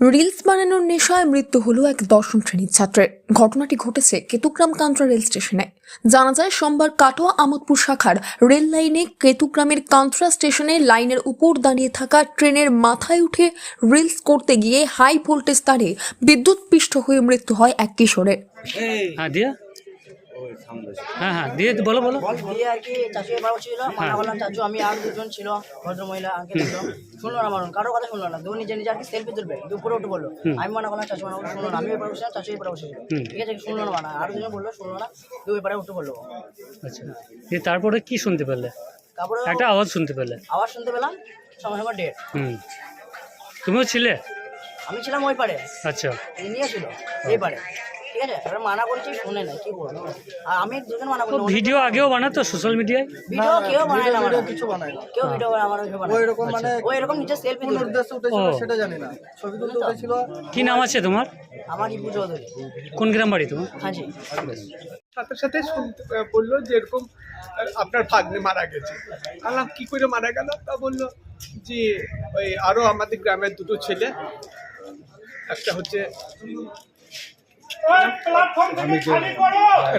Reels বানানোর নেশায় মৃত্যু হলো এক দশম শ্রেণির ছাত্রের। ঘটনাটি ঘটেছে কেতুগ্রাম কান্ত্রা রেল স্টেশনে। জানা যায়, সোমবার কাটোয়া আমোদপুর শাখার রেল লাইনে কেতুগ্রামের কান্ত্রা স্টেশনে লাইনের উপর দাঁড়িয়ে থাকা ট্রেনের মাথায় উঠে রিলস করতে গিয়ে হাই ভোল্টেজ তারে বিদ্যুৎ পিষ্ট হয়ে মৃত্যু হয় এক কিশোরের। হ্যাঁ হ্যাঁ হ্যাঁ দিয়ে বলো বলো। দিয়ে আর কি চাচু এবার ছিল মানা বললাম চাচু আমি আর দুজন ছিল ভদ্র মহিলা আঙ্কেল ছিল। শুনলো না মানুষ কারও কথা শুনলো না। দু নিজে নিজে আর কি সেলফি তুলবে। উঠে বলল আমি মানা করলাম চাচু মানা বলল শুনলো না আমি এবার বসেছিলাম চাচু এবার বসেছিল। ঠিক আছে শুনলো না মানা আর দুজন বলল শুনলো না। দু এবারে উঠে বলল। আচ্ছা। দিয়ে তারপরে কি শুনতে পেলে? তারপরে একটা আওয়াজ শুনতে পেলে। আওয়াজ শুনতে পেলাম সময় সঙ্গে ডেট হুম। তুমিও ছিলে? আমি ছিলাম ওই পারে। আচ্ছা। নিয়ে ছিল এই পারে। ঠিক আছে মানা করেছি শুনে নাই কি আর আমি দুজন মানা ভিডিও আগেও বানাতো সোশ্যাল মিডিয়ায় ভিডিও কেউ বানায় না ভিডিও কিছু বানায় না। কেউ ভিডিও আমার বানায় এরকম মানে ও এরকম নিজের সেলফি উদ্দেশ্যে উঠেছিল সেটা জানি না। ছবি তুলতে উঠেছিল। কি নাম আছে তোমার? আমার ইবু চৌধুরী। কোন গ্রাম বাড়ি তোমার? হ্যাঁ জি। সাথে সাথে শুনতে বলল যে এরকম আপনার ভাগ্নে মারা গেছে। বললাম কি করে মারা গেল? তা বলল যে ওই আরও আমাদের গ্রামের দুটো ছেলে একটা হচ্ছে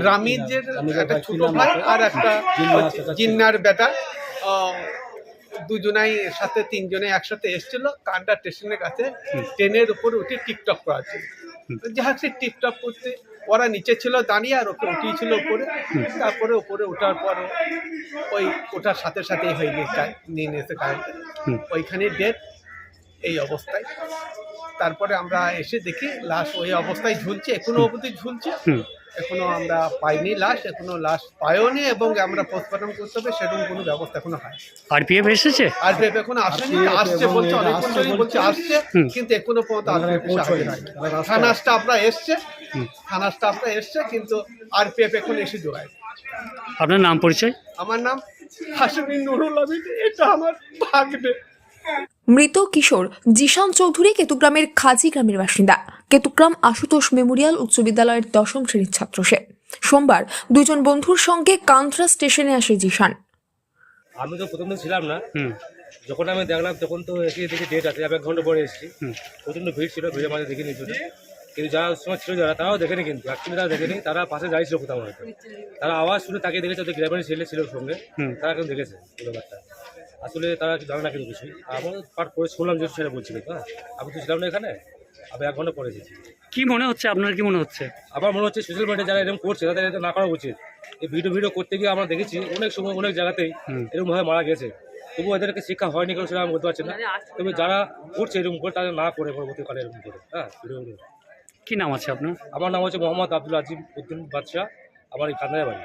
রামিজের একটা ছোট ভাই আর একটা হচ্ছে জিন্নার বেটা। দুজনাই সাথে তিনজনে একসাথে এসেছিল। কান্ডা স্টেশনের কাছে ট্রেনের উপর উঠে টিকটক করার জন্য যাহা সে টিকটক করতে ওরা নিচে ছিল দাঁড়িয়ে আর ওকে উঠিয়েছিল উপরে। তারপরে উপরে ওঠার পর ওই ওঠার সাথে সাথেই হয়ে গিয়ে নিয়ে নিয়েছে কারেন্ট। ওইখানে ডেট এই অবস্থায়। তারপরে আমরা এসে দেখি লাশ ওই অবস্থায় ঝুলছে এখনও অবধি ঝুলছে। এখনও আমরা পাইনি লাশ এখনও লাশ পাইওনি এবং আমরা পোস্টমর্টম করতে হবে সেরকম কোনো ব্যবস্থা এখনও হয় আরপিএফ এসেছে? আর ভেবে এখনও আসেনি আসছে বলছে অনেকক্ষণ ধরেই বলছে আসছে কিন্তু এখনও পর্যন্ত আর থানা স্টাফরা এসছে থানা স্টাফরা এসছে কিন্তু আর পিএফ এখন এসে জোগায়। আপনার নাম পরিচয়? আমার নাম হাসিমি নুরুল আমিন এটা আমার ভাগ্নে। মৃত কিশোর জিশান চৌধুরী কেতুগ্রামের খাজি গ্রামের বাসিন্দা। কেতুগ্রাম আশুতোষ মেমোরিয়াল উচ্চ বিদ্যালয়ের দশম শ্রেণির ছাত্র সে। সোমবার দুজন বন্ধুর সঙ্গে কান্ত্রা স্টেশনে আসে জিশান। আমি তো প্রথম দিন ছিলাম না। যখন আমি দেখলাম তখন তো এসে দেখি ডেট আছে আমি এক ঘণ্টা পরে এসেছি। হুম। প্রচণ্ড ভিড় ছিল ভিড়ের মাঝে দেখিনি ছিল কিন্তু যারা সময় ছিল যারা তারাও দেখেনি কিন্তু। অ্যাকচুয়ালি তারা দেখেনি তারা পাশে দাঁড়িয়েছিল কোথাও হয়তো। তারা আওয়াজ শুনে তাকে দেখেছে ওদের গ্রামের ছেলে ছিল সঙ্গে। তারা কিন্তু দেখেছে ব্যাপারটা। আসলে তারা কিছু জানে না কিন্তু কিছুই আমার পাঠ করে শুনলাম যে সেটা বলছিল হ্যাঁ আমি তো ছিলাম না এখানে? আমি এক ঘণ্টা পরে এসেছি কি মনে হচ্ছে? আপনার কি মনে হচ্ছে? আমার মনে হচ্ছে সোশ্যাল মিডিয়া যারা এরকম করছে তাদের এটা না করা উচিত। এই ভিডিও ভিডিও করতে গিয়ে আমরা দেখেছি অনেক সময় অনেক জায়গাতেই হুম। এরকমভাবে মারা গেছে। তবু এদেরকে শিক্ষা হয়নি কেন সেটা আমি বলতে পারছি না। তবে যারা করছে এরকম করে তাদের না করে পরবর্তীকালে এরকম করে হ্যাঁ ভিডিও ভিডিও কি নাম আছে আপনার? আমার নাম হচ্ছে মোহাম্মদ আব্দুল আজিম উদ্দিন বাদশাহ। আমার এই কান্দায় বাড়ি।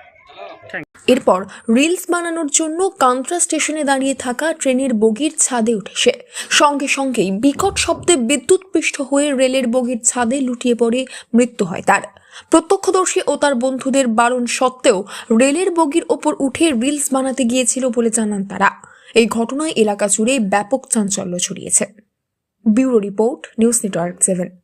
এরপর রিলস বানানোর জন্য কান্ত্রা স্টেশনে দাঁড়িয়ে থাকা ট্রেনের বগির ছাদে উঠে সে। সঙ্গে সঙ্গেই বিকট শব্দে বিদ্যুৎ পৃষ্ঠ হয়ে রেলের বগির ছাদে লুটিয়ে পড়ে মৃত্যু হয় তার। প্রত্যক্ষদর্শী ও তার বন্ধুদের বারণ সত্ত্বেও রেলের বগির ওপর উঠে রিলস বানাতে গিয়েছিল বলে জানান তারা। এই ঘটনায় এলাকা জুড়ে ব্যাপক চাঞ্চল্য ছড়িয়েছে। Bureau report, news network seven.